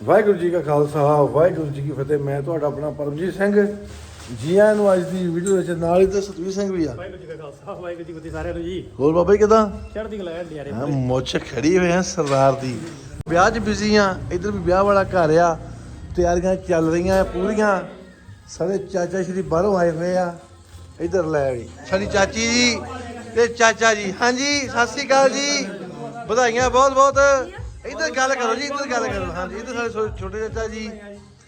ਵਾਹਿਗੁਰੂ ਜੀ ਕਾ ਖਾਲਸਾ ਵਾਹਿਗੁਰੂ ਜੀ ਕੀ ਫਤਿਹ। ਮੈਂ ਤੁਹਾਡਾ ਆਪਣਾ ਪਰਮਜੀਤ ਸਿੰਘ। ਜੀ ਆਇਆਂ ਨੂੰ ਅੱਜ ਦੀ ਵੀਡੀਓ ਵਿੱਚ ਨਾਲ ਹੀ ਤੇ ਸਤਵੀਰ ਸਿੰਘ ਵੀ ਆ। ਵਾਹਿਗੁਰੂ ਜੀ ਕਾ ਖਾਲਸਾ ਵਾਹਿਗੁਰੂ ਜੀ ਕੀ ਫਤਿਹ ਸਾਰਿਆਂ ਨੂੰ ਜੀ। ਹੋਰ ਬਾਬਾ ਜੀ ਕਿਦਾਂ? ਚੜ੍ਹਦੀ ਕਲਾ ਹੈ ਹਾਂ ਮੁੱਛ ਖੜੀ ਹੋਏ ਆ ਸਰਦਾਰ ਦੀ। ਵਿਆਹ 'ਚ ਬਿਜ਼ੀ ਆ ਇਧਰ ਵੀ ਵਿਆਹ ਵਾਲਾ ਘਰ ਆ। ਤਿਆਰੀਆਂ ਚੱਲ ਰਹੀਆਂ ਆ ਪੂਰੀਆਂ। ਸਾਰੇ ਚਾਚਾ ਸ਼੍ਰੀ ਬਾਹਰੋਂ ਆਏ ਹੋਏ ਆ। ਇਧਰ ਲੈ ਵੀ ਸਾਡੀ ਚਾਚੀ ਜੀ ਤੇ ਚਾਚਾ ਜੀ। ਹਾਂਜੀ ਸਤਿ ਸ੍ਰੀ ਅਕਾਲ ਜੀ। ਵਧਾਈਆਂ ਬਹੁਤ ਬਹੁਤ ਇੱਧਰ ਗੱਲ ਕਰੋ ਜੀ, ਇੱਧਰ ਗੱਲ ਕਰੋ। ਹਾਂਜੀ, ਇੱਧਰ ਸਾਡੇ ਛੋ- ਛੋਟੇ ਚਾਚਾ ਜੀ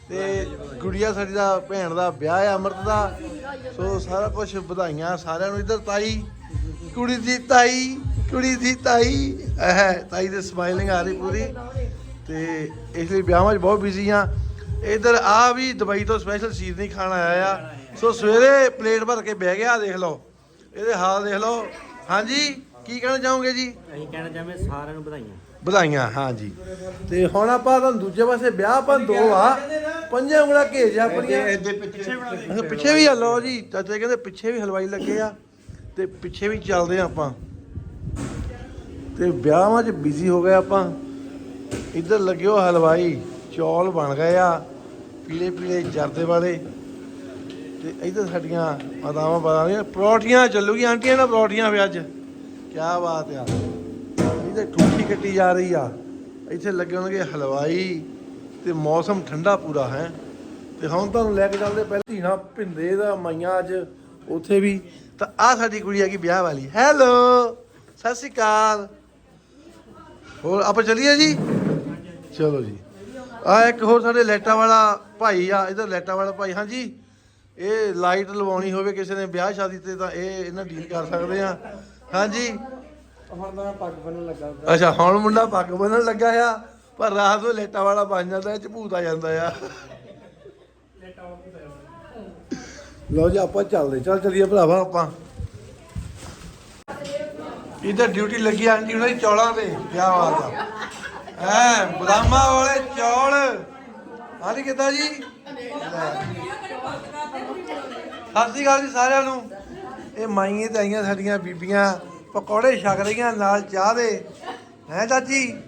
ਤੇ ਗੁੜੀਆ ਸਾਡੀ ਦਾ ਭੈਣ ਦਾ ਵਿਆਹ ਆ ਅਮਰਤ ਦਾ। ਸੋ ਸਾਰਾ ਕੁਝ ਵਧਾਈਆਂ ਸਾਰਿਆਂ ਨੂੰ। ਇੱਧਰ ਤਾਈ, ਕੁੜੀ ਦੀ ਤਾਈ, ਕੁੜੀ ਦੀ ਤਾਈ। ਇਹ ਤਾਈ ਦੇ ਸਮਾਈਲਿੰਗ ਆ ਰਹੀ ਪੂਰੀ। ਤੇ ਇਸ ਲਈ ਵਿਆਹਾਂ 'ਚ ਬਹੁਤ ਬਿਜ਼ੀ ਆ। ਇੱਧਰ ਆ ਵੀ ਦੁਬਈ ਤੋਂ ਸਪੈਸ਼ਲ ਚੀਜ਼ ਨਹੀਂ ਖਾਣ ਆਇਆ ਆ। ਸੋ ਸਵੇਰੇ ਪਲੇਟ ਭਰ ਕੇ ਬਹਿ ਗਿਆ ਦੇਖ ਲਓ। ਇਹਦੇ ਹਾਲ ਦੇਖ ਲਓ। ਹਾਂਜੀ, ਕੀ ਕਹਿਣਾ ਚਾਹੋਗੇ ਜੀ? ਅਸੀਂ ਕਹਿਣਾ ਚਾਹਾਂਗੇ ਸਾਰਿਆਂ ਨੂੰ ਵਧਾਈਆਂ। ਵਧਾਈਆਂ ਹਾਂਜੀ। ਤੇ ਹੁਣ ਆਪਾਂ ਤੁਹਾਨੂੰ ਦੂਜੇ ਪਾਸੇ ਵਿਆਹ ਆਪਾਂ ਦੋ ਆ। ਪੰਜੇ ਉਂਗਲਾਂ ਘੇਜ ਆਪਣੀਆਂ। ਅੱਛਾ, ਪਿੱਛੇ ਵੀ ਆ ਲਓ ਜੀ। ਚਾਚੇ ਕਹਿੰਦੇ ਪਿੱਛੇ ਵੀ ਹਲਵਾਈ ਲੱਗੇ ਆ। ਤੇ ਪਿੱਛੇ ਵੀ ਚੱਲਦੇ ਆ ਆਪਾਂ। ਤੇ ਵਿਆਹਾਂ 'ਚ ਬਿਜ਼ੀ ਹੋ ਗਏ ਆਪਾਂ। ਇੱਧਰ ਲੱਗਿਓ ਹਲਵਾਈ। ਚੌਲ ਬਣ ਗਏ ਆ। ਪੀਲੇ ਪੀਲੇ ਜਰਦੇ ਵਾਲੇ। ਤੇ ਇੱਧਰ ਸਾਡੀਆਂ ਮਾਤਾਵਾਂ ਬਣਾ ਰਹੀਆਂ ਪਰੌਠੀਆਂ ਚੱਲੂਗੀ ਆਂਟੀਆਂ ਨਾਲ ਪਰੌਠੀਆਂ ਵੀ ਅੱਜ ਕੀ ਬਾਤ ਆ। ਇਹਦੇ ਠੂਠੀ ਕੱਟੀ ਜਾ ਰਹੀ ਆ। ਇੱਥੇ ਲੱਗੇ ਹੋਣਗੇ ਹਲਵਾਈ ਤੇ ਮੌਸਮ ਠੰਡਾ ਪੂਰਾ ਹੈ। ਤੇ ਹੁਣ ਤੁਹਾਨੂੰ ਲੈ ਕੇ ਚੱਲਦੇ ਪਹਿਲਾਂ ਧੀਣਾ ਭਿੰਦੇ ਦਾ ਮਾਈਆਂ ਅੱਜ ਉੱਥੇ ਵੀ। ਤਾਂ ਆ ਸਾਡੀ ਕੁੜੀ ਆ ਗਈ ਵਿਆਹ ਵਾਲੀ। ਹੈਲੋ ਸਤਿ ਸ਼੍ਰੀ ਅਕਾਲ। ਹੋਰ, ਆਪਾਂ ਚਲੀਏ ਜੀ? ਚਲੋ ਜੀ। ਆ ਇੱਕ ਹੋਰ ਸਾਡੇ ਲਾਈਟਾਂ ਵਾਲਾ ਭਾਈ ਆ, ਇਧਰ ਲਾਈਟਾਂ ਵਾਲਾ ਭਾਈ। ਹਾਂਜੀ, ਇਹ ਲਾਈਟ ਲਵਾਉਣੀ ਹੋਵੇ ਕਿਸੇ ਨੇ ਵਿਆਹ ਸ਼ਾਦੀ ਤੇ ਤਾਂ ਇਹ ਇਹਨਾਂ ਡੀਲ ਕਰ ਸਕਦੇ ਆ। ਹਾਂਜੀ ਹੁਣ ਤਾਂ ਪੱਗ ਬੰਨਣ ਲੱਗਾ ਅੱਛਾ ਹੁਣ ਮੁੰਡਾ ਪੱਗ ਬੰਨਣ ਲੱਗਾ ਆ ਪਰ ਰਾਤ ਨੂੰ ਲੇਟਾ ਵਾਲਾ ਬਣ ਜਾਂਦਾ ਭੂਤ ਆ ਜਾਂਦਾ ਆ। ਲਓ ਜੀ ਆਪਾਂ ਚੱਲਦੇ ਚੱਲ ਚਲੀਏ ਭਰਾਵਾ ਆਪਾਂ। ਇਧਰ ਡਿਊਟੀ ਲੱਗੀ ਆਂਟੀ ਉਹਨਾਂ ਦੀ ਚੌਲਾਂ ਤੇ ਕੀ ਬਾਤ ਆ। ਐ ਬਦਾਮਾਂ ਵਾਲੇ ਚੌਲ। ਹਾਂਜੀ ਕਿੱਦਾਂ ਜੀ? ਸਤਿ ਸ਼੍ਰੀ ਅਕਾਲ ਜੀ ਸਾਰਿਆਂ ਨੂੰ। ਇਹ ਮਾਈਆਂ ਤੇ ਆਈਆਂ ਸਾਡੀਆਂ ਬੀਬੀਆਂ। ਪਕੌੜੇ ਛਕ ਰਹੀਆਂ, ਨਾਲ ਚਾਹ ਦੇ। ਹੈ ਚਾਚੀ?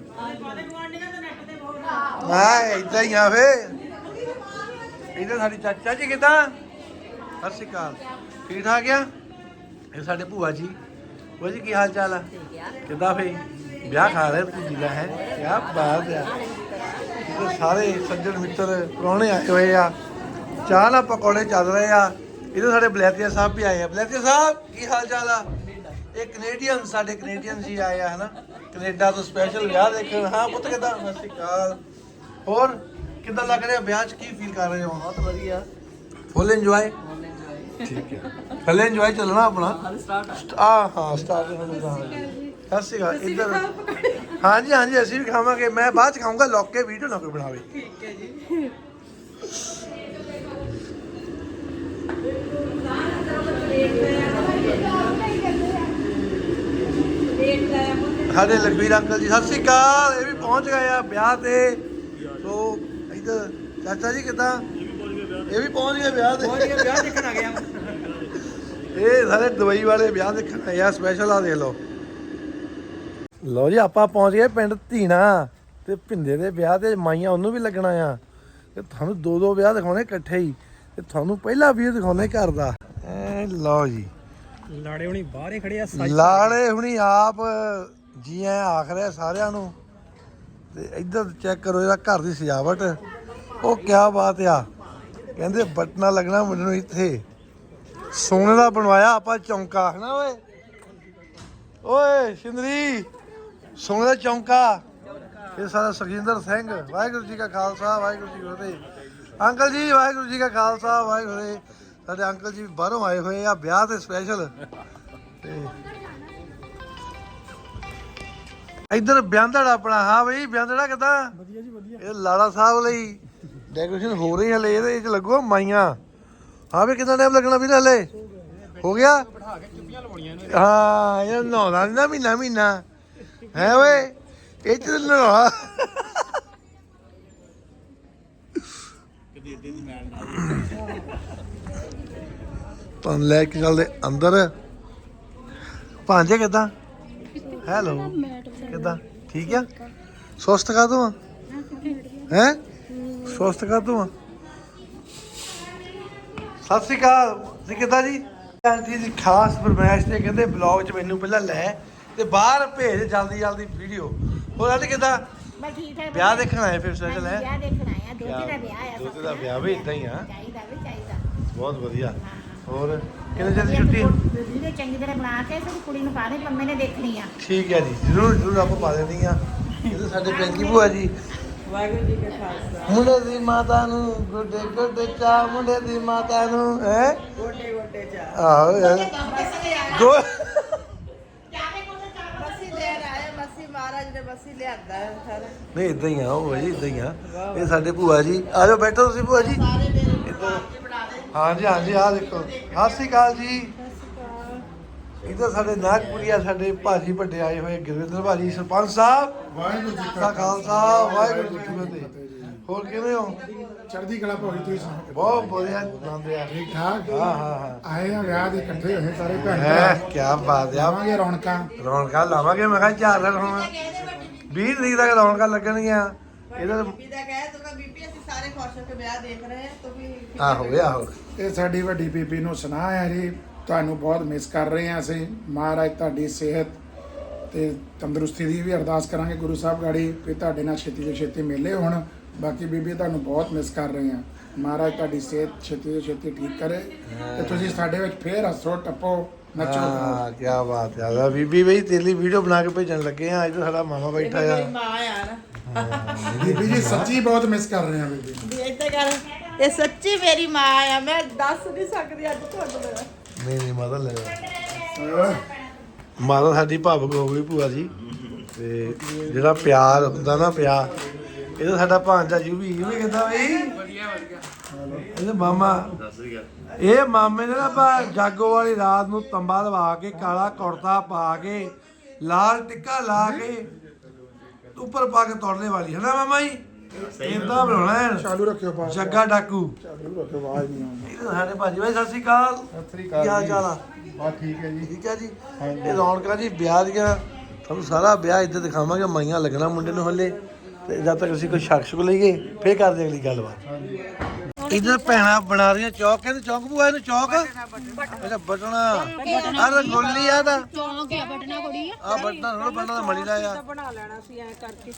ਹਾਂ ਇਦਾਂ ਹੀ ਆ ਫੇ। ਇਧਰ ਸਾਡੀ ਚਾਚਾ ਜੀ ਕਿਦਾਂ? ਸਤਿ ਸ਼੍ਰੀ ਅਕਾਲ। ਠੀਕ ਠਾਕ ਆ? ਇਹ ਸਾਡੇ ਭੂਆ ਜੀ। ਭੂਆ ਜੀ, ਕੀ ਹਾਲ ਚਾਲ ਆ? ਕਿੱਦਾਂ ਫੇ? ਵਿਆਹ ਖਾ ਰਹੇ ਭੂਜੀ ਦਾ, ਹੈ? ਕੀ ਬਾਤ ਆ। ਇਹ ਸਾਰੇ ਸੱਜਣ ਮਿੱਤਰ ਪ੍ਰਾਹੁਣੇ ਆਏ ਹੋਏ ਆ। ਚਾਹ ਨਾਲ ਪਕੌੜੇ ਚੱਲ ਰਹੇ ਆ। ਇਹਦੇ ਸਾਡੇ ਬਲੈਤੀਆ ਸਾਹਿਬ ਵੀ ਆਏ ਆ। ਬਲੈਤੀਆ ਸਾਹਿਬ, ਕੀ ਹਾਲ ਚਾਲ ਆ? ਇਹ ਕੈਨੇਡੀਅਨ ਸਾਡੇ ਕੈਨੇਡੀਅਨ ਜੀ ਆਏ ਆ ਹਨਾ। ਕੈਨੇਡਾ ਤੋਂ ਸਪੈਸ਼ਲ ਵਿਆਹ ਦੇਖਣ। ਹਾਂ ਪੁੱਤ ਕਿਦਾਂ? ਸਤਿ ਸ਼੍ਰੀ ਅਕਾਲ। ਹੋਰ ਕਿੱਦਾਂ ਲੱਗ ਰਿਹਾ? ਵਿਆਹ 'ਚ ਕੀ ਫੀਲ ਕਰ ਰਹੇ ਹੋ? ਬਹੁਤ ਵਧੀਆ। ਫੁੱਲ ਇੰਜੋਏ ਠੀਕ ਹੈ। ਹਲੇ ਇੰਜੋਏ ਚੱਲਣਾ ਆਪਣਾ? ਆ। ਹਾਂ ਸਟਾਰਟ ਹੋਣਾ ਸਤਿ ਸ਼੍ਰੀ ਅਕਾਲ ਇੱਧਰ ਹਾਂਜੀ ਹਾਂਜੀ ਅਸੀਂ ਵੀ ਖਾਵਾਂਗੇ। ਮੈਂ ਬਾਅਦ ਚ ਖਾਊਂਗਾ ਲੋਕ ਕੇ ਵੀਡੀਓ ਨਾ ਕੋਈ ਬਣਾਵੇ। ਠੀਕ ਹੈ ਜੀ। ਸਾਡੇ ਲਖਵੀਰ ਅੰਕਲ ਜੀ ਸਤਿ ਸ਼੍ਰੀ ਅਕਾਲ। ਇਹ ਵੀ ਪਹੁੰਚ ਗਏ ਆ ਵਿਆਹ ਤੇ। ਸੋ ਇੱਧਰ ਚਾਚਾ ਜੀ ਕਿਦਾਂ? ਇਹ ਵੀ ਪਹੁੰਚ ਗਏ ਵਿਆਹ ਤੇ। ਪਹੁੰਚ ਕੇ ਵਿਆਹ ਦੇਖਣ ਆ ਗਿਆ ਇਹ ਸਾਰੇ ਦੁਬਈ ਵਾਲੇ ਵਿਆਹ ਦੇਖਣ ਆਏ ਆ ਸਪੈਸ਼ਲ ਆ ਦੇਖ ਲਓ। ਲਓ ਜੀ ਆਪਾਂ ਪਹੁੰਚ ਗਏ ਪਿੰਡ ਧੀਣਾ ਤੇ ਭਿੰਦੇ ਦੇ ਵਿਆਹ ਤੇ ਮਾਈਆਂ ਉਹਨੂੰ ਵੀ ਲੱਗਣਾ ਆ। ਤੇ ਤੁਹਾਨੂੰ ਦੋ ਦੋ ਵਿਆਹ ਦਿਖਾਉਣੇ ਇਕੱਠੇ ਹੀ। ਤੇ ਤੁਹਾਨੂੰ ਪਹਿਲਾ ਵੀਡੀਓ ਦਿਖਾਉਣੇ ਘਰ ਦਾ। ਲਓ ਜੀ। ਲਾੜੇ ਹੁਣੀ ਬਾਹਰ ਖੜੇ ਆ ਲਾੜੇ ਹੁਣੀ ਆਪ ਜੀ ਐ ਆਖ ਰਿਹਾ ਸਾਰਿਆਂ ਨੂੰ। ਤੇ ਇੱਧਰ ਚੈੱਕ ਕਰੋ, ਇਹਦਾ ਘਰ ਦੀ ਸਜਾਵਟ। ਉਹ ਕਿਆ ਬਾਤ ਆ। ਕਹਿੰਦੇ ਬਟਨਾ ਲੱਗਣਾ ਮੁੰਡੇ ਨੂੰ ਇੱਥੇ। ਸੋਨੇ ਦਾ ਬਣਵਾਇਆ ਆਪਾਂ ਚੌਂਕਾ, ਹਨਾ ਓਏ? ਓਏ, ਸਿੰਦਰੀ, ਸੋਨੇ ਦਾ ਚੌਂਕਾ। ਇਹ ਸਾਰਾ ਸੁਖਜਿੰਦਰ ਸਿੰਘ, ਵਾਹਿਗੁਰੂ ਜੀ ਕਾ ਖਾਲਸਾ, ਵਾਹਿਗੁਰੂ ਜੀ ਕੀ ਫਤਿਹ। ਅੰਕਲ ਜੀ, ਵਾਹਿਗੁਰੂ ਜੀ ਕਾ ਖਾਲਸਾ, ਵਾਹਿਗੁਰੂ ਜੀ ਸਾਡੇ ਅੰਕਲ ਜੀ ਬਾਹਰੋਂ ਆਏ ਹੋਏ ਆ ਵਿਆਹ ਤੇ ਸਪੈਸ਼ਲ ਤੇ ਇੱਧਰ ਬਿਆੰਦੜ ਆਪਣਾ ਹਾਂ ਬਈ ਬਿਆੰਦੜਾ ਕਿਦਾਂ? ਵਧੀਆ ਜੀ ਵਧੀਆ। ਇਹ ਲਾੜਾ ਸਾਹਿਬ ਲਈ ਡੈਕੋਰੇਸ਼ਨ ਹੋ ਰਹੀ ਹਲੇ ਇਹਦੇ ਵਿੱਚ ਲੱਗੂਗਾ ਮਾਈਆਂ। ਹਾਂ ਵੀ ਕਿੰਨਾ ਟਾਈਮ ਲੱਗਣਾ ਵੀਰ ਹਲੇ? ਹੋ ਗਿਆ? ਬਿਠਾ ਕੇ ਚੁੱਪੀਆਂ ਲਵਾਉਣੀਆਂ ਨੇ ਹਾਂ ਇਹ ਨਹਾਉਣਾ ਨੀ ਨਾ ਮਹੀਨਾ ਮਹੀਨਾ। ਹੈ ਓਏ ਇਹ ਚ ਨਹਾਉਣਾ। ਕਦੀ ਏਡੇ ਦੀ ਤੁਹਾਨੂੰ ਲੈ ਕੇ ਚੱਲਦੇ ਅੰਦਰ। ਭਾਂਜੇ ਕਿਦਾਂ? ਹੈਲੋ ਕਿਦਾਂ? ਠੀਕ ਆ? ਸੁਸਤ ਕਾ ਤੂੰ ਹੈ? ਸਵਸਤ ਕਰ ਦੂੰ ਸਤਿ ਸ਼੍ਰੀ ਅਕਾਲ। ਜੀ ਕਿੱਦਾਂ ਜੀ? ਆਂਟੀ ਦੀ ਖਾਸ ਫਰਮਾਇਸ਼ ਤੇ ਕਹਿੰਦੇ ਬਲੌਗ 'ਚ ਮੈਨੂੰ ਪਹਿਲਾਂ ਲੈ ਤੇ ਬਾਹਰ ਭੇਜ ਜਲਦੀ ਜਲਦੀ ਵੀਡੀਓ ਹੋਰ ਆਂਟੀ ਕਿੱਦਾਂ? ਮੈਂ ਠੀਕ ਠਾਕ ਵਿਆਹ ਦੇਖਣ ਆਏ ਫਿਰ ਸੋਚਲ ਹੈ? ਵਿਆਹ ਦੇਖਣ ਆਇਆ ਦੋਤੇ ਦਾ ਵਿਆਹ ਆ ਦੋਤੇ ਦਾ ਵਿਆਹ ਵੀ ਇਦਾਂ ਹੀ ਆ। ਚਾਹੀਦਾ ਵੀ ਚਾਹੀਦਾ। ਬਹੁਤ ਵਧੀਆ। ਹੋਰ? ਕਿੰਨੇ ਦੀ ਛੁੱਟੀ? ਵੀਡੀਓ ਚੰਗੀ ਤਰ੍ਹਾਂ ਬਣਾ ਕੇ ਤੇ ਕੁੜੀ ਨੂੰ ਪਾ ਦੇ ਪੰਮੇ ਨੇ ਦੇਖਣੀ ਆ। ਠੀਕ ਹੈ ਜੀ ਜ਼ਰੂਰ ਜ਼ਰੂਰ ਆਪਾਂ ਪਾ ਦੇਣੀ ਆ। ਇਹ ਤਾਂ ਸਾਡੇ ਪੈਂਕੀ ਭੂਆ ਜੀ। ਵਾਹਿਗੁਰੂ ਜੀ ਕਾ ਖਾਲਸਾ। ਮੁੰਡੇ ਦੀ ਮਾਤਾ ਨੂੰ ਗੁੱਡੇ ਗੁੱਡੇ ਚਾ ਮੁੰਡੇ ਦੀ ਮਾਤਾ ਨੂੰ ਹੈ? ਗੋਡੇ ਗੋਡੇ ਚਾ ਆਹੋ ਯਾਰ ਗੋ ਨਹੀਂ ਇਦਾਂ ਹੀ ਆ ਉਹ ਜੀ ਇਦਾਂ ਹੀ ਆ। ਇਹ ਸਾਡੇ ਭੂਆ ਜੀ। ਆ ਜਾਓ ਬੈਠੋ ਤੁਸੀਂ ਭੂਆ ਜੀ। ਸਾਰੇ ਮੇਰੇ ਇੱਧਰ। ਬਣਾ ਦੇ ਹਾਂਜੀ ਹਾਂਜੀ ਆ ਦੇਖੋ। ਸਤਿ ਸ਼੍ਰੀ ਅਕਾਲ ਜੀ। ਇਧਰ ਸਾਡੇ ਨਾਗਪੁਰੀਆ ਸਾਡੇ ਭਾਜੀ ਵੱਡੇ ਆਏ ਹੋਏ ਗੁਰਵਿੰਦਰ ਭਾਜੀ ਸਰਪੰਚ ਸਾਹਿਬ। ਵਾਹਿਗੁਰੂ ਜੀ ਕਾ ਖਾਲਸਾ। ਵਾਹਿਗੁਰੂ ਜੀ ਕੀ ਫਤਿਹ। ਹੋਰ ਕਿਵੇਂ ਹੋ? ਚੜ੍ਹਦੀ ਕਲਾ ਭਾਈ ਤੁਸੀਂ ਸੁਣਾਓ? ਬਹੁਤ ਵਧੀਆ ਆਨੰਦ ਆ ਠੀਕ ਠਾਕ? ਹਾਂ ਹਾਂ ਹਾਂ। ਆਏ ਆ ਵਿਆਹ ਦੇ ਇਕੱਠੇ ਹੋਏ ਸਾਰੇ ਭੈਣ ਹੈ ਭਰਾ। ਕੀ ਬਾਤ ਆ। ਆਵਾਂਗੇ ਰੌਣਕਾਂ। ਰੌਣਕਾਂ ਲਾਵਾਂਗੇ ਮੈਂ ਕਿਹਾ ਚਾਰ ਦਿਨ ਹੁਣ। 20 ਤਰੀਕ ਤੱਕ ਰੌਣਕਾਂ ਲੱਗਣਗੀਆਂ। ਇਹਦਾ ਬੀਬੀ ਦਾ ਕਹੇ ਤੂੰ ਕਹ ਬੀਬੀ ਸਾਰੇ ਖੁਸ਼ ਹੋ ਕੇ ਵਿਆਹ ਦੇਖ ਰਹੇ ਹਾਂ ਤੂੰ ਵੀ ਆਹੋ ਆਹੋ। ਇਹ ਸਾਡੀ ਵੱਡੀ ਬੀਬੀ ਨੂੰ ਸੁਣਾ ਹੈ ਜੀ। ਤੁਹਾਨੂੰ ਬਹੁਤ ਮਿਸ ਕਰ ਰਹੇ ਹਾਂ ਅਸੀਂ। ਮਹਾਰਾਜ ਤੁਹਾਡੀ ਸਿਹਤ ਤੇ ਤੰਦਰੁਸਤੀ ਦੀ ਵੀ ਅਰਦਾਸ ਕਰਾਂਗੇ ਗੁਰੂ ਸਾਹਿਬ ਗਾੜੀ ਵੀ ਤੁਹਾਡੇ ਨਾਲ ਛੇਤੀ ਤੋਂ ਛੇਤੀ ਮਿਲੇ ਹੁਣ। ਬਾਕੀ ਬੀਬੀ ਤੁਹਾਨੂੰ ਬਹੁਤ ਮਿਸ ਕਰ ਰਹੇ ਹਾਂ। ਮਹਾਰਾਜ ਤੁਹਾਡੀ ਸਿਹਤ ਛੇਤੀ ਤੋਂ ਛੇਤੀ ਠੀਕ ਕਰੇ ਤੇ ਤੁਸੀਂ ਸਾਡੇ ਵਿੱਚ ਫੇਰ ਹੱਸੋ ਟੱਪੋ ਨੱਚੋ। ਹਾਂ ਕੀ ਬਾਤ ਆ ਲੈ ਬੀਬੀ ਬਈ ਤੇਰੇ ਲਈ ਵੀਡੀਓ ਬਣਾ ਕੇ ਭੇਜਣ ਲੱਗੇ ਆ। ਇੱਧਰ ਸਾਡਾ ਮਾਮਾ ਬੈਠਾ ਆ। ਮੇਰੀ ਮਾਂ ਆ ਨਾ। ਬੀਬੀ ਜੀ ਸੱਚੀ ਬਹੁਤ ਮਿਸ ਕਰ ਰਹੇ ਹਾਂ ਬੀਬੀ ਵੀ ਏਦਾਂ ਕਰ ਇਹ ਸੱਚੀ ਮੇਰੀ ਮਾਂ ਆ ਮੈਂ ਦੱਸ ਨਹੀਂ ਸਕਦੀ ਅੱਜ ਤੁਹਾਨੂੰ ਮੇਰਾ ਨਹੀਂ ਨਹੀਂ ਮਾਤਾ ਲੈ ਮਾਤਾ ਸਾਡੀ ਭਾਵੁਕ ਹੋ ਗਈ ਭੂਆ ਜੀ। ਤੇ ਜਿਹੜਾ ਪਿਆਰ ਹੁੰਦਾ ਨਾ ਪਿਆ ਇਹ ਤਾਂ ਸਾਡਾ ਭਾਂਜਾ ਯੂਵੀ ਯੂਵੀ ਕਹਿੰਦਾ ਬਈ ਵਧੀਆ ਵਧੀਆ ਇਹਦੇ ਮਾਮਾ ਇਹ ਮਾਮੇ ਨੇ ਨਾ ਆਪਾਂ ਜਾਗੋ ਵਾਲੀ ਰਾਤ ਨੂੰ ਤੰਬਾ ਲਵਾ ਕੇ ਕਾਲਾ ਕੁੜਤਾ ਪਾ ਕੇ ਲਾਲ ਟਿੱਕਾ ਲਾ ਕੇ ਉੱਪਰ ਪਾ ਕੇ ਤੋੜਨੇ ਵਾਲੀ ਹੈ ਨਾ ਮਾਮਾ ਜੀ? ਇਦਾਂ ਬਣਾਉਣਾ ਹੈ। ਚਾਲੂ ਰੱਖਿਓ ਬਾਤ ਜੱਗਾ ਡਾਕੂ। ਚਾਲੂ ਰੱਖਿਓ ਆਵਾਜ਼ ਨਹੀਂ ਆਉਂਦੀ। ਇਹ ਸਾਡੇ ਭਾਜੀ ਬਾਈ ਸਤਿ ਸ੍ਰੀ ਅਕਾਲ। ਸਤਿ ਸ੍ਰੀ ਕੀ ਹਾਲ ਚਾਲ ਆ? ਬਹੁਤ ਠੀਕ ਹੈ ਜੀ। ਠੀਕ ਹੈ ਜੀ। ਇਹ ਰੌਣਕਾਂ ਜੀ ਵਿਆਹ ਦੀਆਂ। ਤੁਹਾਨੂੰ ਸਾਰਾ ਵਿਆਹ ਇੱਧਰ ਦਿਖਾਵਾਂਗੇ ਮਾਈਆਂ ਲੱਗਣਾ ਮੁੰਡੇ ਨੂੰ ਹੱਲੇ। ਤੇ ਜਦ ਤੱਕ ਅਸੀਂ ਕੋਈ ਸ਼ੱਕ ਸ਼ੁਕ ਲਈਏ ਫੇਰ ਕਰਦੇ ਅਗਲੀ ਗੱਲਬਾਤ। ਇੱਧਰ ਭੈਣਾ ਬਣਾ ਰਹੀਆਂ ਚੌਕ ਕਹਿੰਦੇ ਚੌਕ ਬੂਆ ਇਹਨੂੰ ਚੌਕ? ਅੱਛਾ ਬਟਣਾ ਆ ਰੰਗੋਲੀ ਆ ਦਾ ਚੌਂਕ ਆ ਬਟਨਾ ਕੁੜੀ ਆ। ਆ ਬਟਣਾ ਥੋੜਾ ਬਟਣਾ ਦਾ ਮਣੀ ਦਾ ਆ। ਬਣਾ ਲੈਣਾ ਸੀ ਐ ਕਰਕੇ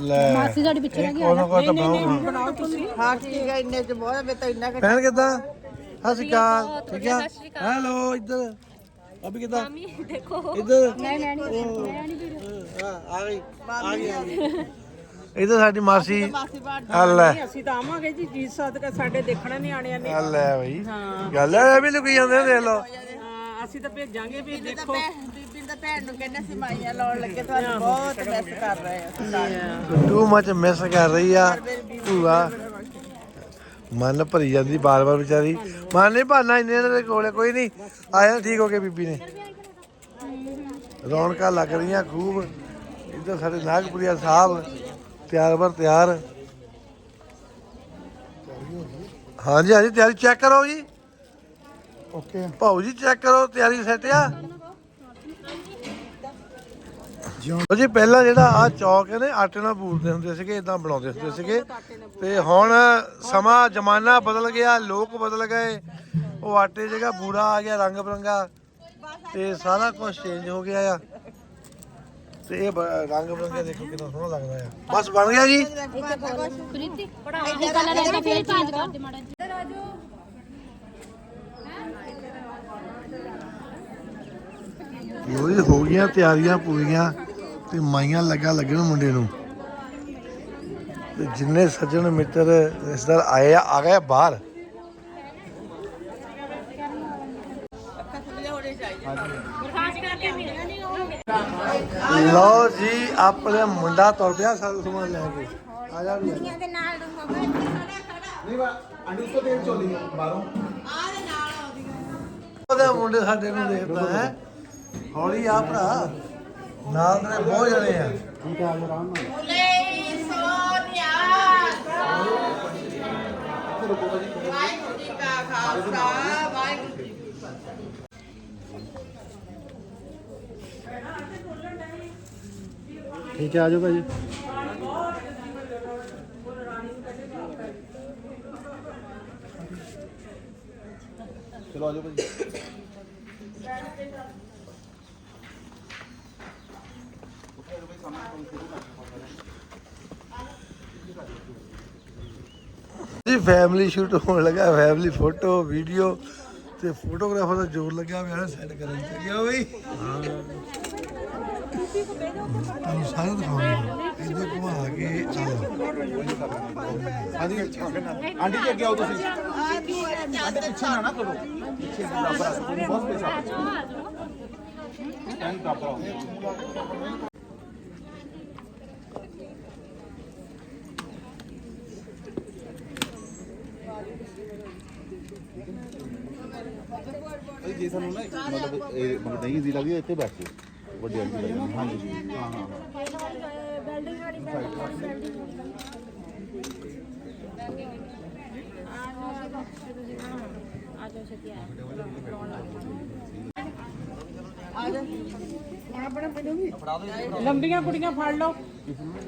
ਲੈ ਮਾਸੀ ਸਾਡੀ ਪਿੱਛੇ ਇਹ ਕੋਨੋ ਕੋ ਤਾਂ ਬਣਾਓ ਬਣਾਓ ਤੁਸੀਂ। ਹਾਂ ਠੀਕ ਹੈ ਇੰਨੇ ਚ ਬਹੁਤ ਮੈਂ ਤਾਂ ਇੰਨਾ ਕੁ- ਭੈਣ ਕਿੱਦਾਂ? ਸਤਿ ਸ਼੍ਰੀ ਅਕਾਲ। ਠੀਕ ਆ? ਹੈਲੋ ਇੱਧਰ। ਅਭੀ ਕਿੱਦਾਂ? ਦੇਖੋ। ਇੱਧਰ। ਨਹੀਂ ਮੈਂ ਨਹੀਂ ਮੈਂ ਨਹੀਂ ਵੀਡੀਓ ਹਾਂ, ਆ ਗਈ ਆ ਗਈ। ਗਈ ਇੱਧਰ ਸਾਡੀ ਮਾਸੀ ਮਾਸੀ ਬਾੜ ਆ ਲੈ ਅਸੀਂ ਤਾਂ ਆਵਾਂਗੇ ਜੀ ਜੀ ਸਦਕਾ ਸਾਡੇ ਦੇਖਣਾ ਨਹੀਂ ਆਣਿਆ ਨੇ। ਆ ਲੈ ਬਈ। ਗੱਲ ਹੈ ਇਹ ਵੀ ਲੁਕੀ ਜਾਂਦੇ ਆ, ਦੇਖ ਲਓ। ਹਾਂ, ਅਸੀਂ ਤਾਂ ਭੇਜਾਂਗੇ ਵੀ ਦੇਖੋ। ਬੀਬੀ ਦਾ ਭੈਣ ਨੂੰ ਕਹਿੰਦੇ ਸੀ ਮਾਈਆਂ ਲਾਉਣ ਲੱਗੇ ਤੁਹਾਨੂੰ ਬਹੁਤ ਮਿਸ ਕਰ ਰਹੇ ਆ ਅਸੀਂ ਸਾਰੇ। ਟੂ ਮੱਚ ਮਿਸ ਕਰ ਰਹੀ ਆ ਭੂਆ। ਮਨ ਭਰੀ ਜਾਂਦੀ ਬਾਰ-ਬਾਰ ਵਿਚਾਰੀ। ਮਨ ਨਹੀਂ ਭਾਨਾ ਇੰਨੇ ਦੇ ਕੋਲੇ ਕੋਈ ਨਹੀਂ ਆਇਆ ਠੀਕ ਹੋ ਕੇ ਬੀਬੀ ਨੇ। ਰੌਣਕਾਂ ਲੱਗ ਰਹੀਆਂ ਖੂਬ। ਇੱਧਰ ਸਾਡੇ ਨਾਗਪੁਰੀਆ ਸਾਹਿਬ ਤਿਆਰ ਬਰ ਤਿਆਰ। ਹਾਂਜੀ ਹਾਂਜੀ ਤਿਆਰੀ ਚੈੱਕ ਕਰੋ ਜੀ। ਓਕੇ। ਭਾਊ ਜੀ ਚੈੱਕ ਕਰੋ ਤਿਆਰੀ ਸੈੱਟ ਆ। ਜਿਉਂ ਜੀ ਪਹਿਲਾਂ ਜਿਹੜਾ ਆ ਚੌਕ ਨੇ ਆਟੇ ਨਾਲ ਬੂਰਦੇ ਹੁੰਦੇ ਸੀਗੇ ਇਦਾਂ ਬਣਾਉਂਦੇ ਹੁੰਦੇ ਸੀਗੇ। ਤੇ ਹੁਣ ਸਮਾਂ ਜ਼ਮਾਨਾ ਬਦਲ ਗਿਆ ਲੋਕ ਬਦਲ ਗਏ। ਉਹ ਆਟੇ ਜਗ੍ਹਾ ਬੂਰਾ ਆ ਗਿਆ ਰੰਗ ਬਰੰਗਾ। ਤੇ ਸਾਰਾ ਕੁਝ ਚੇਂਜ ਹੋ ਗਿਆ ਆ। ਤੇ ਇਹ ਬ- ਰੰਗ ਬਰੰਗਾ ਦੇਖੋ ਕਿੰਨਾ ਸੋਹਣਾ ਲੱਗਦਾ ਆ। ਬਸ ਬਣ ਗਿਆ ਜੀ? ਪ੍ਰੀਤੀ ਇਹ ਕਲਰ ਇਹਦਾ ਫੇਰ ਚੇਂਜ ਕਰ ਦੇ ਮਾੜਾ ਜਿਹਾ ਲੋ ਹੋ ਗਈਆਂ ਤਿਆਰੀਆਂ ਪੂਰੀਆਂ ਤੇ ਮਾਈਆਂ ਲੱਗਾ ਲੱਗਣ ਮੁੰਡੇ ਨੂੰ। ਤੇ ਜਿੰਨੇ ਸੱਜਣ ਮਿੱਤਰ ਰਿਸ਼ਤੇਦਾਰ ਆਏ ਆ ਆ ਗਏ ਬਾਹਰ। ਲਓ ਜੀ ਆਪਣੇ ਮੁੰਡਾ ਤੁਰ ਪਿਆ ਸਾਰਾ ਸਮਾਨ ਲੈ ਕੇ। ਆ ਜਾ ਵੀ। ਦੇ ਨਾਲ ਨਹੀਂ ਵਾ ਅੰਡੂ ਤੋਂ ਤੇਲ ਚੋਲੀ ਬਾਹਰੋਂ। ਉਹਦੇ ਮੁੰਡੇ ਸਾਡੇ ਨੂੰ ਦੇਖਦਾ ਹੈ। ਹੌਲੀ ਆ ਭਰਾ। ਨਾਲ ਤੇਰੇ ਬਹੁਤ ਜਣੇ ਆ। ਨਾਲ ਬੋਲੇ ਸੋਨਿਆ ਵਾਹਿਗੁਰੂ ਜੀ ਕਾ ਖਾਲਸਾ। ਠੀਕ ਹੈ ਆਜੋ ਭਾਜੀ। ਚਲੋ ਆਜੋ ਭਾਜੀ। ਜੀ ਫੈਮਿਲੀ ਸ਼ੂਟ ਹੋਣ ਲੱਗਾ ਫੈਮਿਲੀ ਫੋਟੋ ਵੀਡੀਓ ਤੇ ਫੋਟੋਗ੍ਰਾਫਰ ਦਾ ਜ਼ੋਰ ਲੱਗਿਆ ਹੋਇਆ ਸੈਂਡ ਕਰਨ ਚ ਗਿਆ ਬਈ। ਤੁਹਾਨੂੰ ਸਾਰਾ ਦਿਖਾਉਂਗਾ ਇੱਧਰ ਘੁਮਾ ਕੇ ਆਓ ਆਂਟੀ ਜੀ ਅੱਗੇ ਆਓ ਤੁਸੀਂ। ਆਂਟੀ ਪਿੱਛੇ ਨਾ ਨਾ ਕਰੋ ਪਿੱਛੇ ਦੀ ਜਾਓ, ਬਹੁਤ ਐਂਡ ਬਰਾਬਰ ਆਓ ਭਾਈ ਜੇ ਸਾਨੂੰ ਨਾ ਮਤਲਬ ਇਹ ਮਤਲਬ ਨਹੀਂ ਇਜ਼ੀ ਲੱਗਦੀ ਇੱਥੇ ਬੈਠ ਜਾਓ ਵੱਡੀ ਲੱਗਦੀ ਹਾਂਜੀ ਹਾਂ ਹਾਂ ਹਾਂ ਲੰਬੀਆਂ ਕੁੜੀਆਂ ਫੜ ਲਓ।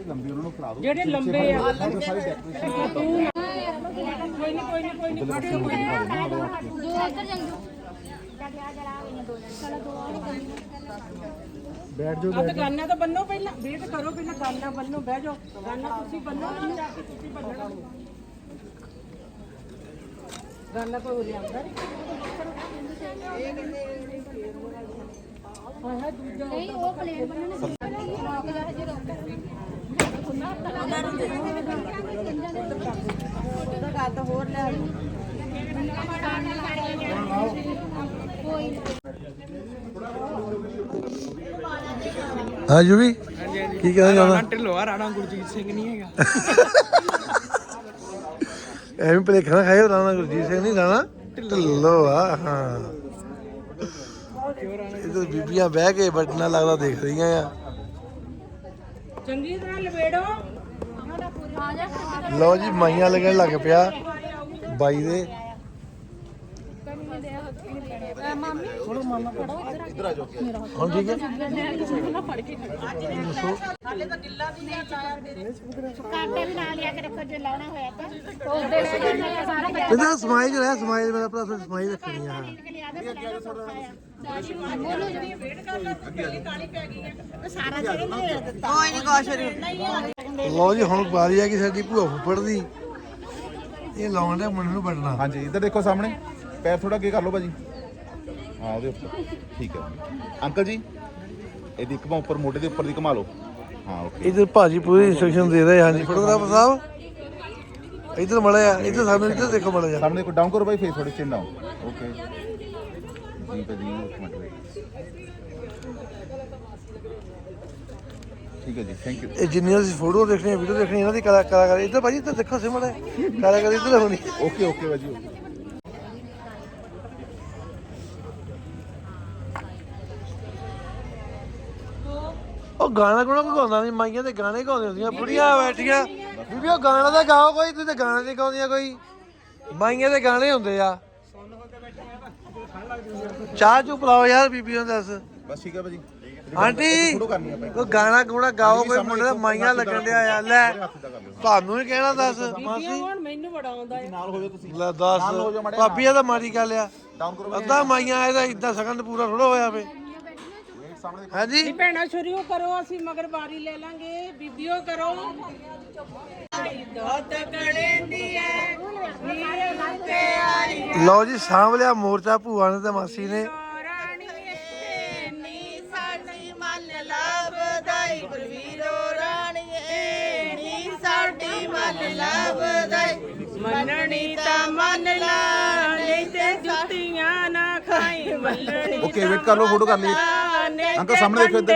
ਲੰਬੀ ਉਹਨਾਂ ਨੂੰ ਫੜਾ ਦਿਓ ਜਿਹੜੇ ਲੰਬੇ ਆ ਕੋਈ ਨਹੀਂ ਕੋਈ ਨਹੀਂ ਕੋਈ ਨਹੀਂ। ਦੋ ਜਾਂਦੇ ਬੈਠ ਜਾਓ ਆ ਤਾਂ ਗਾਨਾ ਤਾਂ ਬੰਨੋ ਪਹਿਲਾਂ ਵੇਟ ਕਰੋ ਪਹਿਲਾਂ ਗਾਨਾ ਬੰਨੋ ਬਹਿ ਜਾਓ। ਗਾਨਾ ਤੁਸੀਂ ਬੰਨੋ ਨਾ ਜਾ ਕੇ ਤੁਸੀਂ ਬੰਨਣਾ ਗਾਨਾ ਕੋਈ ਹੋਰ ਆਉਂਦਾ ਨਹੀਂ ਉਹ ਪਲੇਨ ਬਣਨੇ ਰੋਕ ਜਾ ਹਜੇ ਰੋਕ ਉਹਦਾ ਗੱਲ ਹੋਰ ਲੈ ਆਓ। ਕੋਈ ਹਾਂ ਜੁਬੀ ਕੀ ਕਹਿਣਾ ਚਾਹੁੰਦਾ ਢਿੱਲੋ ਆ ਰਾਣਾ ਗੁਰਜੀਤ ਸਿੰਘ ਨਹੀਂ ਹੈਗਾ। ਐਵੇਂ ਭਲੇਖਾ ਨਾ ਖਾਇਓ ਰਾਣਾ ਗੁਰਜੀਤ ਸਿੰਘ ਨਹੀਂ ਰਾਣਾ ਢਿੱਲੋ। ਆ ਹਾਂ। ਇਹ ਤਾਂ ਬੀਬੀਆਂ ਬਹਿ ਕੇ ਬਟਨਾ ਲੱਗਦਾ ਦੇਖ ਰਹੀਆਂ ਆ। ਚੰਗੀ ਤਰ੍ਹਾਂ ਲਵੇੜੋ। ਲਓ ਜੀ ਮਾਈਆਂ ਲੱਗਣ ਲੱਗ ਪਿਆ ਬਾਈ ਦੇ। ਥੋੜਾ ਮਾਮਾ ਫੜੋ ਇੱਧਰ ਆ ਹੁਣ ਠੀਕ ਹੈ। ਕਾਟੇ ਵੀ ਨਾਲ ਲਿਆ ਕੇ ਰੱਖੋ ਜੇ ਲਾਉਣਾ ਹੋਇਆ ਤਾਂ। ਉਹ ਦੇ ਦੇ ਸਾਰਾ ਬੱਚਾ। ਇਹਦਾ ਸਮਾਈਲ ਰਿਹਾ ਸਮਾਈਲ ਮੇਰਾ ਭਰਾ ਸਮਾਈਲ ਰੱਖਣੀ ਆ। ਲਿਆ ਦੇ ਬੋਲੋ ਜੀ। ਸਾਰਾ ਜਿਹੜੇ ਨੇ ਦਿੱਤਾ ਕੋਈ ਨਹੀਂ ਕੁਛ ਲਓ ਜੀ ਹੁਣ ਵਾਰੀ ਆ ਕਿ ਸਾਡੀ ਭੂਆ ਫੁੱਫੜ ਦੀ। ਇਹ ਲਾਉਣ ਦੇ ਮੁੰਡੇ ਨੂੰ ਬਟਨਾ ਹਾਂਜੀ ਇੱਧਰ ਦੇਖੋ ਸਾਹਮਣੇ। ਪੈਰ ਥੋੜਾ ਅੱਗੇ ਕਰ ਲਓ ਭਾਜੀ। ਹਾਂ ਉਹਦੇ ਉੱਪਰ। ਠੀਕ ਹੈ। ਅੰਕਲ ਜੀ ਇਹਦੀ ਇੱਕ ਬਾਂਹ ਉੱਪਰ ਮੋਢੇ ਦੇ ਉੱਪਰ ਦੀ ਘੁਮਾ ਲਓ। ਹਾਂ ਓਕੇ। ਇਧਰ ਭਾਜੀ ਪੂਰੀ ਇਨਸਟਰਕਸ਼ਨ ਦੇ ਰਹੇ ਹਾਂਜੀ। ਫੋਟੋਗ੍ਰਾਫਰ ਸਾਹਿਬ ਇਧਰ ਮੜਿਆ ਇਧਰ ਸਾਨੂੰ ਇਧਰ ਦੇਖੋ ਮੜਾ ਜਾ ਸਾਹਮਣੇ ਕੋ ਡਾਊਨ ਕਰੋ ਭਾਈ ਫੇਸ ਥੋੜੀ ਚਿਨ ਡਾਊਨ ਓਕੇ। ਜੀ ਭਾਜੀ ਇੱਕ ਮਿੰਟ। ਠੀਕ ਹੈ ਜੀ ਥੈਂਕ ਯੂ ਇਹ ਜਿੰਨੀਆਂ ਅਸੀਂ ਫੋਟੋ ਦੇਖਣੀਆਂ ਵੀਡੀਓ ਦੇਖਣੀ ਇਹਨਾਂ ਦੀ ਕਲਾ ਕਲਾਕਾਰ। ਇੱਧਰ ਭਾਜੀ ਇੱਧਰ ਦੇਖੋ ਸਿਮੜਾ ਕਲਾਕਾਰ ਇੱਧਰ ਹੋਣੀ। ਓਕੇ ਓਕੇ ਭਾਜੀ ਓਕੇ। ਉਹ ਗਾਣਾ ਗੁਣਾ ਕੋਈ ਗਾਉਂਦਾ ਨਹੀਂ? ਮਾਈਆਂ ਤੇ ਗਾਣੇ ਗਾਉਂਦੀਆਂ ਹੁੰਦੀਆਂ ਬੁੜੀਆਂ ਬੈਠੀਆਂ। ਬੀਬੀਓ ਗਾਣਾ ਤਾਂ ਗਾਓ ਕੋਈ ਤੁਸੀਂ ਤੇ ਗਾਣਾ ਨਹੀਂ ਗਾਉਂਦੀਆਂ ਕੋਈ। ਮਾਈਆਂ ਦੇ ਗਾਣੇ ਹੁੰਦੇ ਆ। ਚਾਹ ਚੁ ਪਲਾਓ ਯਾਰ ਬੀਬੀਆਂ ਨੂੰ ਦੱਸ। ਬਸ ਠੀਕ ਹੈ ਭਾਜੀ। ਆਂਟੀ ਕੋਈ ਗਾਣਾ ਗੁਣਾ ਗਾਓ ਕੋਈ ਮੁੰਡੇ ਦਾ ਮਾਈਆਂ ਲੱਗਣ ਡਿਆ ਆ ਲੈ। ਤੁਹਾਨੂੰ ਹੀ ਕਹਿਣਾ ਦੱਸ। ਮਾਸੀ ਹੁਣ ਮੈਨੂੰ ਬੜਾ ਆਉਂਦਾ ਹੈ ਨਾਲ ਹੋ ਜਾਓ ਤੁਸੀਂ। ਲੈ ਦੱਸ। ਭਾਬੀ ਆ ਤਾਂ ਮਾਰੀ ਗੱਲ ਆ। ਅੱਧਾ ਮਾਈਆਂ ਇਹਦਾ ਇਦਾਂ ਸਗਨ ਪੂਰਾ ਥੋੜਾ ਹੋਇਆ ਵੇ। ਸਾਹਮਣੇ ਹਾਂਜੀ। ਭੈਣਾ ਸ਼ੁਰੂ ਕਰੋ ਅਸੀਂ ਮਗਰ ਬਾਰੀ ਲੈ ਲਾਂਗੇ। ਬੀਬੀਓ ਕਰੋ। ਦੁੱਧ ਕੜੇਂਦੀ ਐ। ਨੀਰ ਉੱਤੇ ਆਈ ਲਓ ਜੀ ਸਾਂਭ ਲਿਆ ਮੋਰਚਾ ਭੂਆ ਨੇ ਤੇ ਮਾਸੀ ਨੇ। ਰਾਣੀਏ ਨੀ ਸਾਡੀ ਮਨ ਲੱਭਦਾਈ ਗੁਰਵੀਰੋ ਰਾਣੀਏ ਨੀ ਸਾਡੀ ਮਨ ਲੱਭਦਾਈ ਮੰਨਣੀ ਤਾਂ ਮੰਨ ਲਾ ਨਹੀਂ ਤੇ ਜੁੱਤੀਆਂ ਨਾ ਖਾਈ। ਮੰਨਣੀ ਓਕੇ ਵੇਟ ਕਰ ਲਓ ਫੋਟੋ ਕਰ ਲਈ ਅੰਕਲ ਸਾਹਮਣੇ ਦੇਖੋ ਇੱਧਰ।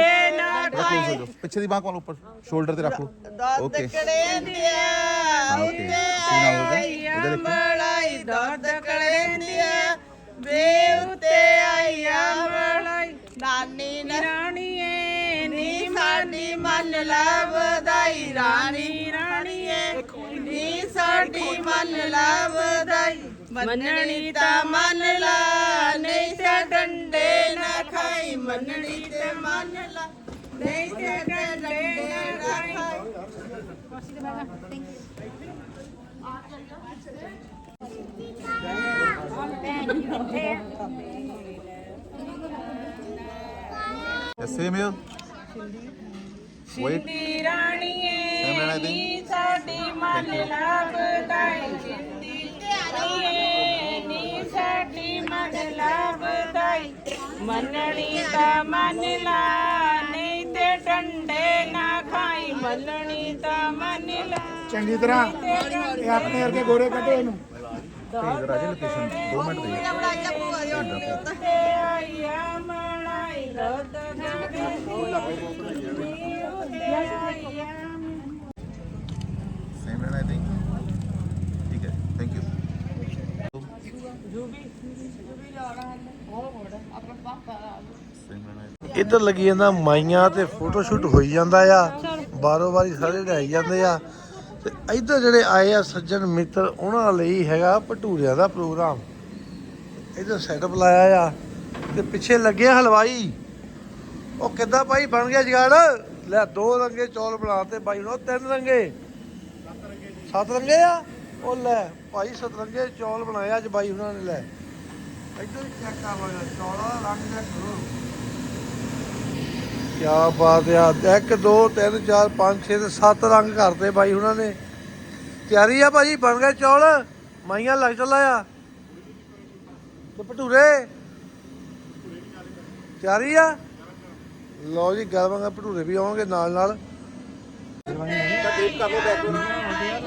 ਹੋ ਜਾਓ ਪਿੱਛੇ ਦੀ ਬਾਂਹ ਕੋਲ ਉੱਪਰ ਸ਼ੋਲਡਰ ਤੇ ਰੱਖ ਲਓ। ਓਕੇ ਕੜੇਂਦੀਆਂ ਓਕੇ ਸੀਨਾ ਹੋ ਗਿਆ ਇੱਧਰ। ਦੇਖੋ। ਮਲਾਈ ਦੁੱਧ ਕੜੇਂਦੀਆਂ ਵੇ ਉਤੇ ਆਈਆ ਮਲਾਈ ਨਾਨੀ ਰਾਣੀਏ ਨੀ ਸਾਡੀ ਮਨ ਲਵਦਾਈ। ਰਾਣੀ ਰਾਣੀਏ। ਨੀ ਸਾਡੀ ਮਨ ਲਵਦਾਈ। ਮੰਨਣੀ ਤਾਂ ਮੰਨ ਲਾ ਨਹੀਂ ਤੇ ਡੰਡੇ ਨਾ ਖਾਈ ਮੰਨਣੀ ਤੇ ਮੰਨ ਲਾ। ਨਹੀਂ ਤੇ ਡੰਡੇ ਨਾ ਖਾਈ। ਸੇਮ ਹਿਅਰ ਵੇਟ ਦੀ ਰਾਣੀਏ ਸੇਮ ਨੀ ਸਾਡੀ ਮਨ ਲੱਭਦਾਈ ਜਿੰਦੀ ਮੰਨਣੀ ਤਾਂ ਮੰਨ ਲਾ ਨਹੀਂ ਤੇ ਡੰਡੇ ਨਾ ਖਾਈ। ਮੰਨਣੀ ਤਾਂ ਮੰਨ ਲਾ। ਚੰਗੀ ਤਰ੍ਹਾਂ ਇਹ ਆਪਣੇ ਵਰਗੇ ਗੋਰੇ ਕੱਢੋ ਇਹਨੂੰ। ਰਾਜੇ ਲੋਕੇਸ਼ਨ 2 ਮਿੰਟ ਦੇ। ਤੇ ਆਇਆ ਮਣਾਈ ਰੋਦ ਸੇਮ ਰਹਿਣਾ ਇਦਾਂ ਹੀ ਠੀਕ ਹੈ ਥੈਂਕ ਯੂ ਸੇਮ ਰਹਿਣਾ ਏਦਾਂ ਹੀ। ਇੱਧਰ ਲੱਗੀ ਜਾਂਦਾ ਮਾਈਆਂ ਤੇ ਫੋਟੋ ਸ਼ੂਟ ਹੋਈ ਜਾਂਦਾ ਆ, ਬਾਰੋ ਬਾਰੀ ਸਾਰੇ ਰਹਿ ਜਾਂਦੇ ਆ। ਤੇ ਇੱਧਰ ਜਿਹੜੇ ਆਏ ਆ ਸੱਜਣ ਮਿੱਤਰ, ਉਹਨਾਂ ਲਈ ਹੈਗਾ ਭਟੂਰਿਆਂ ਦਾ ਪ੍ਰੋਗਰਾਮ। ਇੱਧਰ ਸੈਟਅਪ ਲਾਇਆ ਆ। ਤੇ ਪਿੱਛੇ ਲੱਗਿਆ ਹਲਵਾਈ। ਉਹ ਕਿੱਦਾਂ ਭਾਈ ਬਣ ਗਿਆ ਜਗਾੜ? ਲੈ, ਦੋ ਰੰਗੇ ਚੌਲ ਬਣਾਤੇ ਬਾਈ ਨੂੰ, ਤਿੰਨ ਰੰਗੇ। ਸੱਤ ਰੰਗੇ ਆ? ਉਹ ਲੈ ਭਾਈ ਸਤਰੰਗੇ ਚੌਲ ਬਣਾਏ ਅੱਜ ਬਾਈ ਉਹਨਾਂ ਨੇ ਲੈ। ਇੱਧਰ ਚੈੱਕ ਕਰ ਲਓ ਯਾਰ, ਰੰਗ ਚੈੱਕ ਕਰੋ। ਕਿਆ ਬਾਤ ਆ 1 2 3 4 5 6 ਤੇ 7 ਰੰਗ ਕਰਤੇ ਬਾਈ ਉਹਨਾਂ ਨੇ। ਤਿਆਰੀ ਆ ਭਾਜੀ ਬਣ ਗਏ ਚੌਲ? ਮਾਈਆਂ ਲੱਗ ਚੱਲਾ ਆ। ਤੇ ਭਟੂਰੇ? ਤਿਆਰੀ ਆ? ਲਓ ਜੀ ਗਰਮਾਂ ਭਟੂਰੇ ਵੀ ਆਉਣਗੇ ਨਾਲ ਨਾਲ ਕਰ ਲਓ ਬੈਕ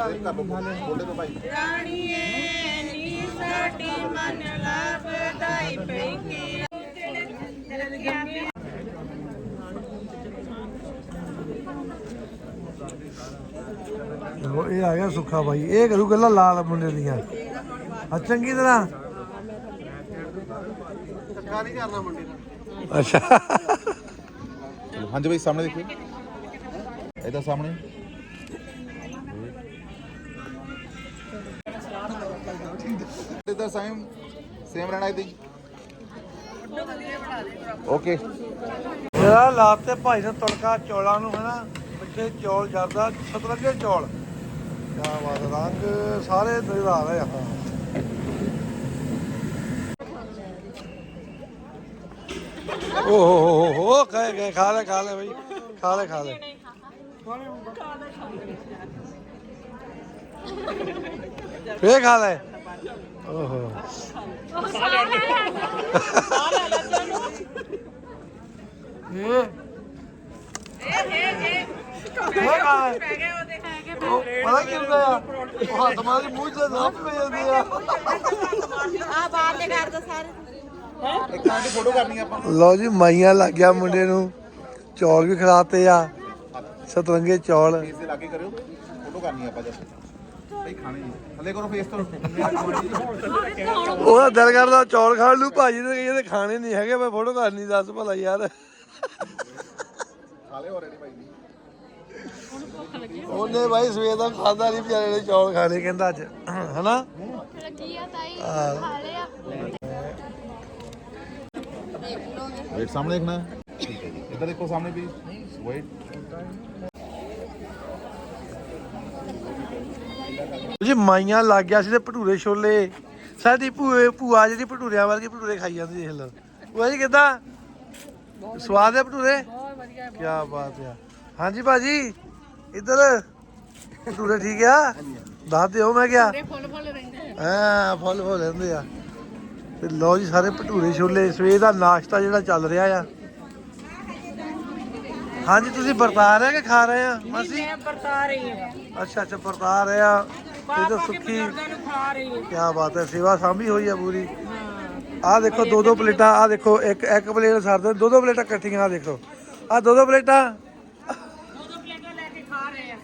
ਨੂੰ ਟੇਪ ਕਰ ਲਓ ਬੋਲੇ ਤੋਂ ਭਾਈ। ਰਾਣੀਏ ਨੀ ਸਾਡੀ ਮਨ ਲੱਭਦਾਈ ਪੈਂਕੀ ਉਹ ਇਹ ਆ ਗਿਆ ਸੁੱਖਾ ਬਾਈ ਇਹ ਕਰੂ ਗੱਲਾਂ ਲਾਲ ਮੁੰਡੇ ਦੀਆਂ। ਆ ਚੰਗੀ ਤਰ੍ਹਾਂ। ਧੱਕਾ ਨਹੀਂ ਕਰਨਾ ਮੁੰਡੇ ਦਾ। ਅੱਛਾ। ਹਾਂਜੀ ਭਾਈ ਸਾਹਮਣੇ ਦੇਖਿਓ। ਇਹਦਾ ਸਾਹਮਣੇ। ਇਹਦਾ ਸੇਮ ਸੇਮ ਰਹਿਣਾ ਇਦਾਂ ਹੀ ਓਕੇ ਮੇਰਾ ਲਾਤੇ ਭਾਈ ਨੇ ਤੜਕਾ ਚੌਲਾਂ ਨੂੰ ਹਨਾ ਮਿੱਠੇ ਚੌਲ ਜਰਦਾ ਸਤਰੰਗੇ ਚੌਲ। ਕਿਆ ਬਾਤ ਹੈ, ਰੰਗ ਸਾਰੇ ਨਜ਼ਰ ਆ ਰਹੇ ਆ। ਓ ਹੋ ਹੋ ਹੋ ਹੋ ਖਾਏ ਗਏ ਖਾ ਲੈ ਖਾ ਲੈ ਬਈ ਖਾ ਲੈ ਖਾ ਲੈ। ਫੇਰ ਖਾ ਲੈ। ਓਹੋ। ਇਹ ਇਹ ਖਾ ਲੈ ਉਹ ਪਤਾ ਕੀ ਹੁੰਦਾ ਆ? ਉਹ ਹੱਥ ਮਾਰੀ ਮੂੰਹ ਚ ਨਾ ਪੈ ਜਾਂਦੇ ਆ। ਆ ਬਾਹਰਲੇ ਘਰ ਦਾ ਸਾਰੇ ਲਓ ਜੀ, ਮਾਈਆਂ ਲੱਗ ਗਿਆ ਮੁੰਡੇ ਨੂੰ। ਚੌਲ ਵੀ ਖਿਲਾਤੇ ਆ। ਸਤਰੰਗੇ ਚੌਲ। ਫੇਸ ਦੇ ਲਾਗੇ ਕਰਿਓ। ਫੋਟੋ ਕਰਨੀ ਆਪਾਂ ਜਸ ਭਾਈ ਖਾਣੇ ਨਹੀਂ। ਥੱਲੇ ਕਰੋ ਫੇਸ ਤੋਂ। ਉਹਦਾ ਦਿਲ ਕਰਦਾ ਚੌਲ ਖਾਣ ਨੂੰ। ਭਾਜੀ ਨੇ ਕਹੀ ਇਹਦੇ ਖਾਣੇ ਨਹੀਂ ਹੈਗੇ ਮੈਂ ਫੋਟੋ ਕਰਨੀ ਦੱਸ ਭਲਾ ਯਾਰ। ਖਾ ਲਿਓ ਆਲਰੇਡੀ ਭਾਈ ਜੀ। ਉਹਨੇ ਭਾਈ ਸਵੇਰ ਦਾ ਖਾਦਾ ਨਹੀਂ ਵਿਚਾਰੇ ਨੇ ਚੌਲ ਖਾਣੇ ਕਹਿੰਦਾ ਅੱਜ। ਹਨਾ? ਲੱਗੀ ਆ ਤਾਈ। ਖਾ ਲਿਆ ਵੇਟ ਸਾਹਮਣੇ ਦੇਖਣਾ। ਹੈ? ਇੱਧਰ ਦੇਖੋ ਸਾਹਮਣੇ ਵੀ। ਵੇਟ ਜੀ ਮਾਈਆਂ ਲੱਗ ਗਿਆ ਸੀ ਤੇ ਭਟੂਰੇ ਛੋਲੇ। ਸਾਡੀ ਭੂਏ ਭੂਆ ਜਿਹੜੀ ਭਟੂਰਿਆਂ ਵਰਗੇ ਭਟੂਰੇ ਖਾਈ ਜਾਂਦੀ ਦੇਖ ਲਓ। ਭੂਆ ਜੀ ਕਿਦਾਂ? ਸਵਾਦ ਹੈ ਭਟੂਰੇ? ਬਹੁਤ ਵਧੀਆ ਕੀ ਬਾਤ ਆ। ਹਾਂਜੀ ਭਾਜੀ ਇੱਧਰ। ਭਟੂਰੇ ਠੀਕ ਆ? ਦੱਸ ਦਿਓ ਮੈਂ ਕਿਹਾ। ਫੁੱਲ ਫੁੱਲ ਰਹਿੰਦੇ ਹਾਂ ਫੁੱਲ ਫੁੱਲ ਰਹਿੰਦੇ ਆ। ਤੇ ਲਓ ਜੀ ਸਾਰੇ ਭਟੂਰੇ ਛੋਲੇ ਸਵੇਰ ਦਾ ਨਾਸ਼ਤਾ ਜਿਹੜਾ ਚੱਲ ਰਿਹਾ ਆ। ਹਾਂਜੀ ਤੁਸੀਂ ਵਰਤਾ ਰਹੇ ਕਿ ਖਾ ਰਹੇ ਆ? ਮਾਸੀ? ਮੈਂ ਵਰਤਾ ਰਹੀ ਹਾਂ। ਅੱਛਾ ਅੱਛਾ ਵਰਤਾ ਰਹੇ ਆ। ਇਹ ਤਾਂ ਸੁੱਖੀ ਨੂੰ ਖਾ ਰਹੀ ਹਾਂ ਕੀ ਬਾਤ ਹੈ ਸੇਵਾ ਸਾਂਭੀ ਹੋਈ ਆ ਪੂਰੀ। ਆਹ ਦੇਖੋ ਦੋ ਦੋ ਪਲੇਟਾਂ ਆਹ ਦੇਖੋ ਇੱਕ ਇੱਕ ਪਲੇਟ ਸਰਦੇ ਦੋ ਦੋ ਪਲੇਟਾਂ ਇਕੱਠੀਆਂ ਆਹ ਦੇਖੋ। ਆਹ ਦੋ ਦੋ ਪਲੇਟਾਂ। ਦੋ ਦੋ ਪਲੇਟਾਂ ਲੈ ਕੇ ਖਾ ਰਹੇ ਆ।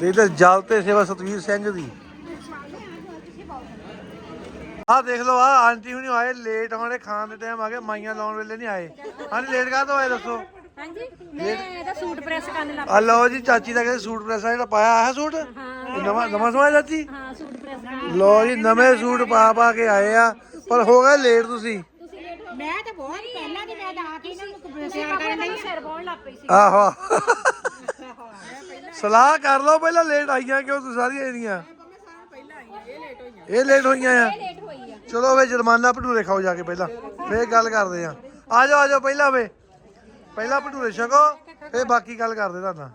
ਤੇ ਜਲ ਤੇ ਸੇਵਾ ਸਤਵੀਰ ਸਿੰਘ ਦੀ। ਆਹ ਦੇਖ ਲਓ ਆ ਆਂਟੀ ਹੁਣੀ ਆਏ ਲੇਟ ਆਉਣੇ ਖਾਣ ਦੇ ਟਾਈਮ ਆ ਗਏ ਮਾਈਆਂ ਲਾਉਣ ਵੇਲੇ ਨਹੀਂ ਆਏ। ਆਂਟੀ ਲੇਟ ਕਾਹਤੋਂ ਆਏ ਦੱਸੋ? ਹਾਂਜੀ ਮੈਂ ਇਹਦਾ ਸੂਟ ਪ੍ਰੈਸ ਕਰਨ ਲੱਗ ਆ ਲਓ ਜੀ ਚਾਚੀ ਦਾ ਕਹਿੰਦੇ ਸੂਟ ਪ੍ਰੈਸ ਆ ਜਿਹੜਾ ਪਾਇਆ ਆਹ ਸੂਟ? ਇਹ ਨਵਾਂ ਨਵਾਂ ਸਵਾਇਆ ਚਾਚੀ? ਹਾਂ ਸੂਟ ਪ੍ਰੈਸ ਕਰਨ ਲਓ ਜੀ ਨਵੇਂ ਸੂਟ ਪਾ ਪਾ ਕੇ ਆਏ ਆ। ਪਰ ਹੋ ਗਏ ਲੇਟ ਤੁਸੀਂ। ਮੈਂ ਤਾਂ ਬਹੁਤ ਪਹਿਲਾਂ ਦੀ ਮੈਂ ਤਾਂ ਆ ਕੇ ਇਹਨਾਂ ਨੂੰ ਤਿਆਰ ਕਰਨ ਲਈ ਸਿਰ ਪਾਉਣ ਲੱਗ ਪਈ ਸੀ। ਆਹੋ। ਸਲਾਹ ਕਰ ਲਓ ਪਹਿਲਾਂ ਲੇਟ ਆਈਆਂ ਕਿਉਂ ਤੁਸੀਂ ਸਾਰੀਆਂ ਇਹਦੀਆਂ ਇਹ ਲੇਟ ਹੋਈਆਂ ਆ। ਲੇਟ ਹੋਈ ਆ। ਚਲੋ ਵੇ ਜੁਰਮਾਨਾ ਭਟੂਰੇ ਖਾਓ ਜਾ ਕੇ ਪਹਿਲਾਂ। ਫੇਰ ਗੱਲ ਕਰਦੇ ਆ। ਆ ਜਾਓ ਆ ਜਾਓ ਪਹਿਲਾਂ ਵੇ। ਪਹਿਲਾਂ ਭਟੂਰੇ ਛਕੋ ਫੇਰ ਬਾਕੀ ਗੱਲ ਕਰਦੇ ਤੁਹਾਡਾ।